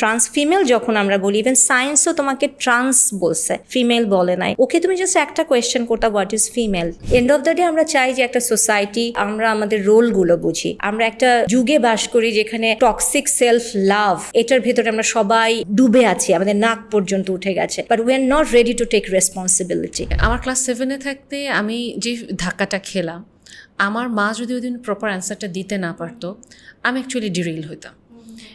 Trans female যখন আমরা বলি ইভেন সায়েন্সও তোমাকে ট্রান্স বলছে। ফিমেল বলে নাই। ওকে তুমি জাস্ট একটা কোয়েশ্চেন করতা what is female end of the day আমরা চাই যে একটা সোসাইটি আমরা আমাদের রোলগুলো বুঝি। আমরা একটা যুগে বাস করি যেখানে টক্সিক সেলফ লাভ এটার ভেতরে আমরা সবাই ডুবে আছি, আমাদের নাক পর্যন্ত উঠে গেছে। But we are not ready to take responsibility আমার ক্লাস সেভেনে থাকতে আমি যে ধাক্কাটা খেলাম, আমার মা যদি ওই দিন প্রপার অ্যান্সারটা দিতে না পারতো, আমি অ্যাকচুয়ালি ডিরেল হইতাম।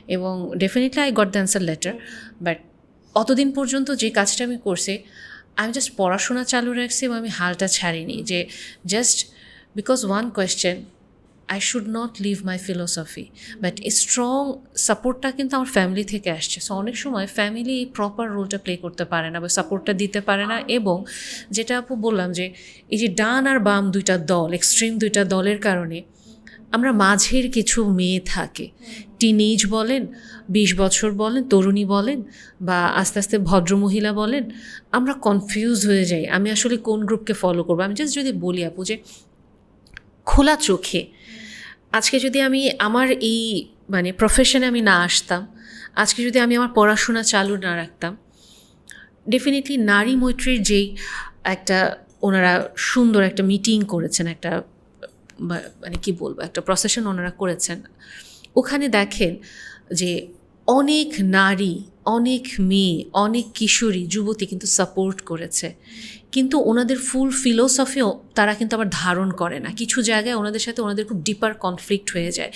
এবং definitely I got the answer later but অতদিন পর্যন্ত যে কাজটা আমি করছি, আমি জাস্ট পড়াশোনা চালু রাখছি এবং আমি হালটা ছাড়িনি যে just because one question I should not leave my philosophy but এই স্ট্রং সাপোর্টটা কিন্তু আমার ফ্যামিলি থেকে আসছে। সো অনেক সময় ফ্যামিলি এই প্রপার রোলটা প্লে করতে পারে না বা সাপোর্টটা দিতে পারে না এবং যেটা আপু বললাম যে এই যে ডান আর বাম দুইটা দল এক্সট্রিম দুইটা দলের কারণে আমরা মাঝের কিছু মেয়ে থাকে। টিনেজ বলেন, বিশ বছর বলেন, তরুণী বলেন, বা আস্তে আস্তে ভদ্রমহিলা বলেন, আমরা কনফিউজ হয়ে যাই। আমি আসলে কোন গ্রুপকে ফলো করব? আমি জাস্ট যদি বলি আপু যে, খোলা চোখে, আজকে যদি আমি আমার এই মানে প্রফেশনে আমি না আসতাম, আজকে যদি আমি আমার পড়াশোনা চালু না রাখতাম ডেফিনেটলি নারী মৈত্রীর যেই একটা ওনারা সুন্দর একটা মিটিং করেছেন, একটা মানে কি বলব, একটা প্রসেশন ওনারা করেছেন। ওখানে দেখেন যে অনেক নারী অনেক মেয়ে, অনেক কিশোরী যুবতী কিন্তু সাপোর্ট করেছে। কিন্তু ওনাদের ফুল ফিলোসফিও তারা কিন্তু আবার ধারণ করে না। কিছু জায়গায় ওনাদের সাথে ওনাদের খুব ডিপার কনফ্লিক্ট হয়ে যায়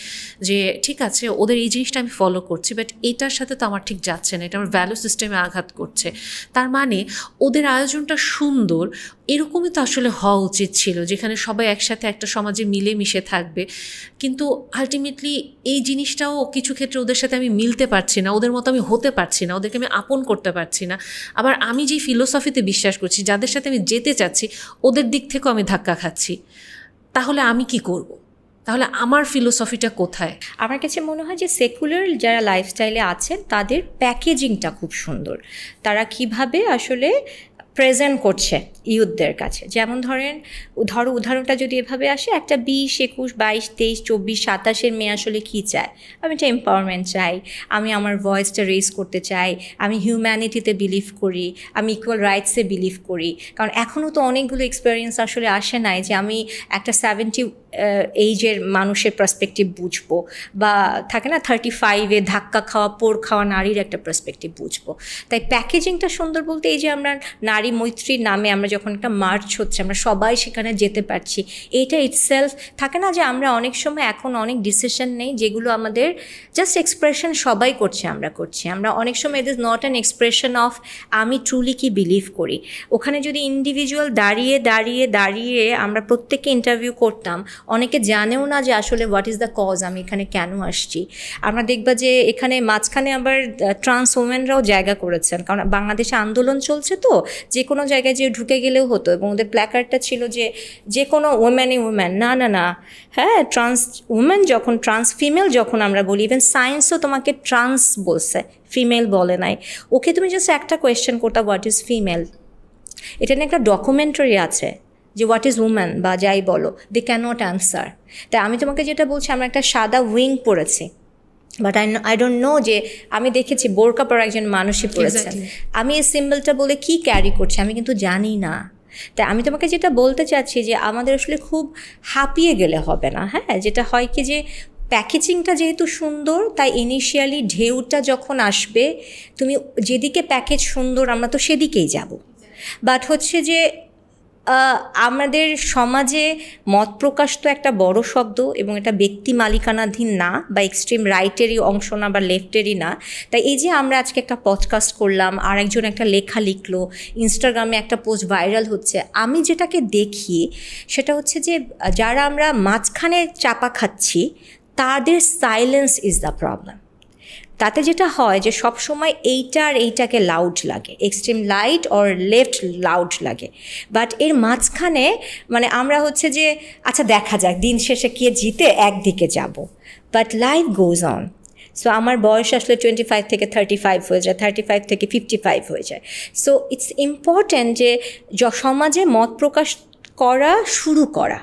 যে, ঠিক আছে, ওদের এই জিনিসটা আমি ফলো করছি বাট এটার সাথে তো আমার ঠিক যাচ্ছে না, এটা আমার ভ্যালু সিস্টেমে আঘাত করছে। তার মানে ওদের আয়োজনটা সুন্দর, এরকমই তো আসলে হওয়া উচিত ছিল, যেখানে সবাই একসাথে একটা সমাজে মিলেমিশে থাকবে। কিন্তু আলটিমেটলি এই জিনিসটাও কিছু ক্ষেত্রে ওদের সাথে আমি মিলতে পারছি না, ওদের মতো আমি হতে পারছি না, ওদেরকে আমি আপন করতে পারছি না। আবার আমি যেই ফিলোসফিতে বিশ্বাস করছি, যাদের সাথে আমি যেতে চাচ্ছি, ওদের দিক থেকেও আমি ধাক্কা খাচ্ছি। তাহলে আমি কি করব? তাহলে আমার ফিলোসফিটা কোথায়? আমার কাছে মনে হয় যে সেকুলার যারা লাইফস্টাইলে আছেন, তাদের প্যাকেজিংটা খুব সুন্দর। তারা কীভাবে আসলে প্রেজেন্ট করছে ইউথদের কাছে। যেমন ধরেন, ধরো উদাহরণটা যদি এভাবে আসে, একটা বিশ, একুশ, বাইশ, তেইশ, চব্বিশ, সাতাশের মেয়ে আসলে কী চায়? আমি একটা এম্পাওয়ারমেন্ট চাই, আমি আমার ভয়েসটা রেজ করতে চাই, আমি হিউম্যানিটিতে বিলিভ করি, আমি ইকুয়াল রাইটসে বিলিভ করি। কারণ এখনও তো অনেকগুলো এক্সপিরিয়েন্স আসলে আসে নাই যে আমি একটা সেভেন্টি এইজের মানুষের পার্সপেক্টিভ বুঝব বা থাকে না থার্টি ফাইভে ধাক্কা খাওয়া, পোর খাওয়া নারীর একটা পার্সপেক্টিভ বুঝব। তাই প্যাকেজিংটা সুন্দর বলতে এই যে আমরা নারী মৈত্রীর নামে আমরা যখন একটা মার্চ হচ্ছে, আমরা সবাই সেখানে যেতে পারছি এইটা ইটসেলফ থাকে না যে আমরা অনেক সময় এখন অনেক ডিসিশন নেই যেগুলো আমাদের জাস্ট এক্সপ্রেশন সবাই করছে, আমরা করছি। আমরা অনেক সময় it is not an expression of আমি ট্রুলি কি বিলিভ করি। ওখানে যদি ইন্ডিভিজুয়াল দাঁড়িয়ে দাঁড়িয়ে দাঁড়িয়ে আমরা প্রত্যেককে ইন্টারভিউ করতাম অনেকে জানেও না যে আসলে হোয়াট ইজ দ্য কজ আমি এখানে কেন আসছি। আমরা দেখবা যে এখানে মাঝখানে আবার ট্রান্স ওমেনরাও জায়গা করেছেন। কারণ বাংলাদেশে আন্দোলন চলছে তো, যে কোনো জায়গায় যে ঢুকে গেলেও হতো এবং ওদের প্ল্যাকার্ডটা ছিল যে যে কোনো ওমেনই ওম্যান না না না। হ্যাঁ ট্রান্স উমেন যখন ট্রান্স ফিমেল যখন আমরা বলি ইভেন সায়েন্সও তোমাকে ট্রান্স বলছে ফিমেল বলে নাই। ওকে তুমি জাস্ট একটা কোয়েশ্চেন করতা হোয়াট ইজ ফিমেল এটা নিয়ে একটা ডকুমেন্টারি আছে। যে হোয়াট ইজ উম্যান বা যাই বলো দে ক্যান নট অ্যান্সার তাই আমি তোমাকে যেটা বলছি আমরা একটা সাদা উইং পরেছি। But I I don't know যে আমি দেখেছি বোরকা পর একজন মানুষই পড়েছেন আমি এই সিম্বলটা বলে কি ক্যারি করছি আমি কিন্তু জানি না। তাই আমি তোমাকে যেটা বলতে চাচ্ছি যে আমাদের আসলে খুব হাঁপিয়ে গেলে হবে না হ্যাঁ? যেটা হয় কি যে প্যাকেজিংটা যেহেতু সুন্দর তাই ইনিশিয়ালি ঢেউটা যখন আসবে তুমি যেদিকে প্যাকেজ সুন্দর আমরা তো সেদিকেই যাব। বাট হচ্ছে যে আমাদের সমাজে মত প্রকাশ তো একটা বড় শব্দ এবং এটা ব্যক্তি মালিকানাধীন না বা এক্সট্রিম রাইটেরই অংশ না বা লেফটেরই না। তাই এই যে আমরা আজকে একটা পডকাস্ট করলাম আর একজন একটা লেখা লিখলো ইনস্টাগ্রামে একটা পোস্ট ভাইরাল হচ্ছে, আমি যেটাকে দেখি সেটা হচ্ছে যে, যারা আমরা মাঝখানে চাপা খাচ্ছি, তাদের সাইলেন্স ইজ দ্য প্রবলেম তাতে যেটা হয় যে সব সময় এইটা আর এইটাকে লাউড লাগে extreme light or left loud লাগে। বাট এর মাঝখানে মানে আমরা হচ্ছে যে আচ্ছা দেখা যাক, দিন শেষে গিয়ে জিতে, একদিকে যাব। But life goes on so আমার বয়স আসলে টোয়েন্টি ফাইভ থেকে থার্টি ফাইভ হয়ে যায় থার্টি ফাইভ থেকে ফিফটি ফাইভ হয়ে যায়। সো ইটস ইম্পর্ট্যান্ট য- সমাজে মত প্রকাশ করা শুরু করা।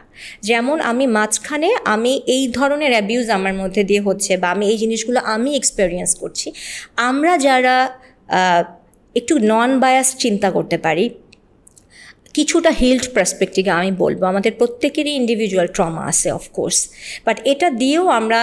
যেমন আমি মাঝখানে আমি এই ধরনের অ্যাবিউজ আমার মধ্যে দিয়ে হচ্ছে বা আমি এই জিনিসগুলো আমি এক্সপেরিয়েন্স করছি। আমরা যারা একটু নন বায়াস চিন্তা করতে পারি, কিছুটা হিল্ড পার্সপেক্টিভে আমি বলব। আমাদের প্রত্যেকেরই ইন্ডিভিজুয়াল ট্রমা আছে অফকোর্স বাট এটা দিয়েও আমরা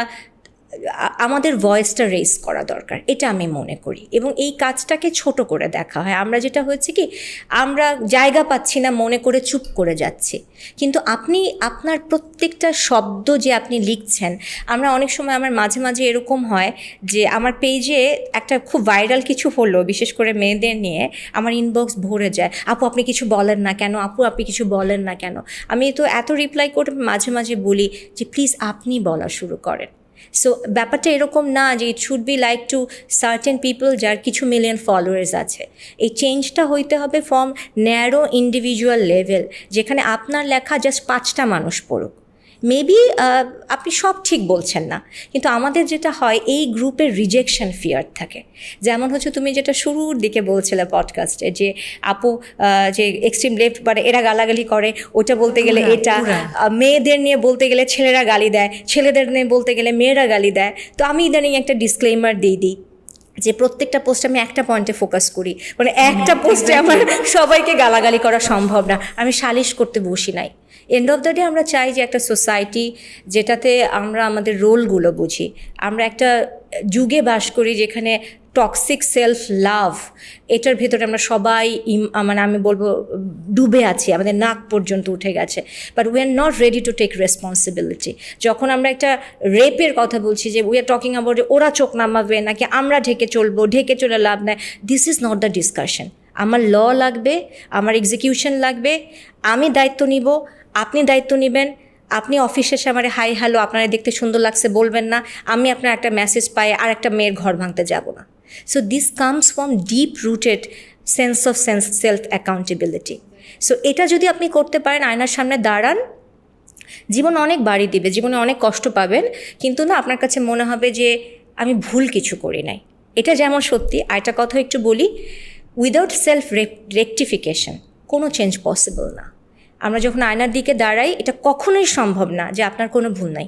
আমাদের ভয়েসটা রেস করা দরকার, এটা আমি মনে করি। এবং এই কাজটাকে ছোট করে দেখা হয়। আমরা যেটা হচ্ছে কি, আমরা জায়গা পাচ্ছি না, মনে করে চুপ করে যাচ্ছি। কিন্তু আপনি, আপনার প্রত্যেকটা শব্দ যে আপনি লিখছেন, আমরা অনেক সময় আমার মাঝে মাঝে এরকম হয় যে আমার পেজে একটা খুব ভাইরাল কিছু হলো, বিশেষ করে মেয়েদের নিয়ে, আমার ইনবক্স ভরে যায়, আপু, আপনি কিছু বলেন না কেন? আপু, আপনি কিছু বলেন না কেন? আমি তো এত রিপ্লাই করে মাঝে মাঝে বলি যে প্লিজ আপনি বলা শুরু করেন। সো ব্যাপারটা এরকম না যে it should be like to certain people যার কিছু মিলিয়ন ফলোয়ার্স আছে। এই চেঞ্জটা হইতে হবে ফ্রম ন্যারো ইন্ডিভিজুয়াল লেভেল যেখানে আপনার লেখা জাস্ট পাঁচটা মানুষ পড়ুক। মেবি আপনি সব ঠিক বলছেন না কিন্তু আমাদের যেটা হয় এই গ্রুপের রিজেকশন ফিয়ার থাকে। যেমন হচ্ছে তুমি যেটা শুরুর দিকে বলছিলে পডকাস্টে যে আপু যে এক্সট্রিম লেফট মানে এরা গালাগালি করে ওটা বলতে গেলে এটা মেয়েদের নিয়ে বলতে গেলে ছেলেরা গালি দেয় ছেলেদের নিয়ে বলতে গেলে মেয়েরা গালি দেয়। তো আমি ইদানিং একটা ডিসক্লেমার দিয়ে দিই যে প্রত্যেকটা পোস্টে আমি একটা পয়েন্টে ফোকাস করি। মানে একটা পোস্টে আমার সবাইকে গালাগালি করা সম্ভব না। আমি সালিশ করতে বসি নাই। এন্ড অফ দ্য ডে আমরা চাই যে একটা সোসাইটি যেটাতে আমরা আমাদের রোলগুলো বুঝি। আমরা একটা যুগে বাস করি যেখানে টক্সিক সেলফ লাভ এটার ভেতরে আমরা সবাই মানে আমি বলব, ডুবে আছি, আমাদের নাক পর্যন্ত উঠে গেছে। But we are not ready to take responsibility যখন আমরা একটা রেপের কথা বলছি যে উই আর টকিং অ্যাবাউট যে, ওরা চোখ নামাবে, নাকি আমরা ঢেকে চলবো, ঢেকে চলে লাভ নেয় this is not the discussion আমার ল লাগবে, আমার এক্সিকিউশন লাগবে, আমি দায়িত্ব নিব, আপনি দায়িত্ব নেবেন, আপনি অফিসে এসে আমার হাই হ্যালো আপনারা দেখতে সুন্দর লাগছে বলবেন না, আমি আপনার একটা মেসেজ পাই আর একটা মেয়ের ঘর ভাঙতে যাব না। So this comes from deep rooted sense of sense self accountability so এটা যদি আপনি করতে পারেন, আয়নার সামনে দাঁড়ান, জীবন অনেক বাড়ি দিবে, জীবনে অনেক কষ্ট পাবেন, কিন্তু না, আপনার কাছে মনে হবে যে আমি ভুল কিছু করি নাই। এটা যেমন সত্যি, আরেকটা কথা একটু বলি উইদাউট সেলফ রেকটিফিকেশন কোনো চেঞ্জ পসিবল না। আমরা যখন আয়নার দিকে দাঁড়াই, এটা কখনোই সম্ভব না যে আপনার কোনো ভুল নাই।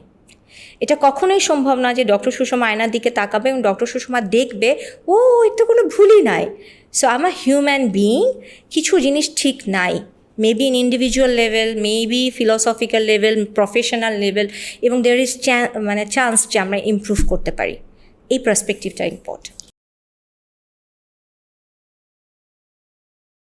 এটা কখনোই সম্ভব না যে ডক্টর সুষমা আয়নার দিকে তাকাবে এবং ডক্টর সুষমা দেখবে, ও, এর তো কোনো ভুলই নাই। সো আমার হিউম্যান বিইং কিছু জিনিস ঠিক নাই। Maybe in individual level maybe philosophical level professional level এবং দের ইজ মানে চান্স যে আমরা ইম্প্রুভ করতে পারি। এই পার্সপেক্টিভটা ইম্পর্টেন্ট